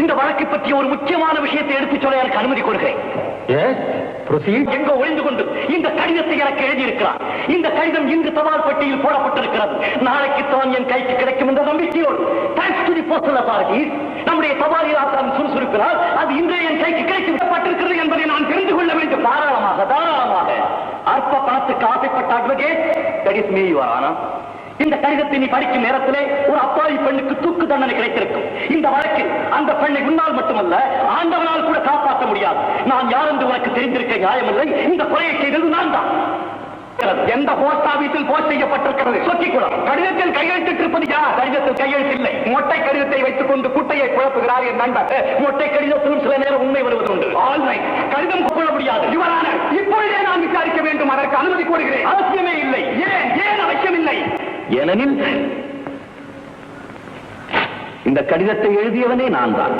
இந்த வழக்கை பற்றி ஒரு முக்கியமான விஷயத்தை எடுத்துச் சொல்ல எனக்கு அனுமதி கொடுக்கிறேன். எங்க ஒளிந்து கொண்டு இந்த கடிதத்தை எனக்கு எழுதியிருக்கிறார். இந்த கடிதம் இன்று தபால் பெட்டியில் போடப்பட்டிருக்கிறது. நாளைக்கு தான் என் கைக்கு கிடைக்கும் என்ற நம்பிக்கையோடு thanks to the postal authorities நம்முடைய தபால் இலாக்காவின் சுறுசுறுப்பினால் அது இன்றே என் கைக்கு கிடைத்து விடப்பட்டிருக்கிறது என்பதை நான் தெரிந்து கொள்ள வேண்டும். தாராளமாக தாராளமாக. அற்ப பணத்துக்கு ஆசைப்பட்ட advocate that is me your ஆனா இந்த கடிதத்தை நீ படிக்கும் நேரத்திலே ஒரு அப்பாவி பெண்ணுக்கு தூக்கு தண்டனை கிடைத்திருக்கும். இந்த வழக்கில் அந்த பெண்ணை உன்னால் மட்டுமல்ல ஆண்டவனால் கூட காப்பாற்ற முடியாது. நான் யார் என்று உனக்கு தெரிந்திருக்க நியாயமில்லை. இந்த கொலையை செய்தது நான் தான். எந்த போஸ்ட் ஆபீஸில் போஸ்ட் செய்யப்பட்டிருக்கிறது? சொத்திக்குளம் கடிதத்தில் கையெழுத்திட்டிருப்பது யார்? கடிதத்தில் கையெழுத்தில்லை. மொட்டை கடிதத்தை வைத்துக் கொண்டு குட்டையை குழப்புகிறார் என் நண்பர். மொட்டை கடிதத்திலும் சில நேரம் உண்மை வருவது உண்டு ஆல்ரைட் கடிதம் ஏனெனில் இந்த கடிதத்தை எழுதியவனே நான் தான்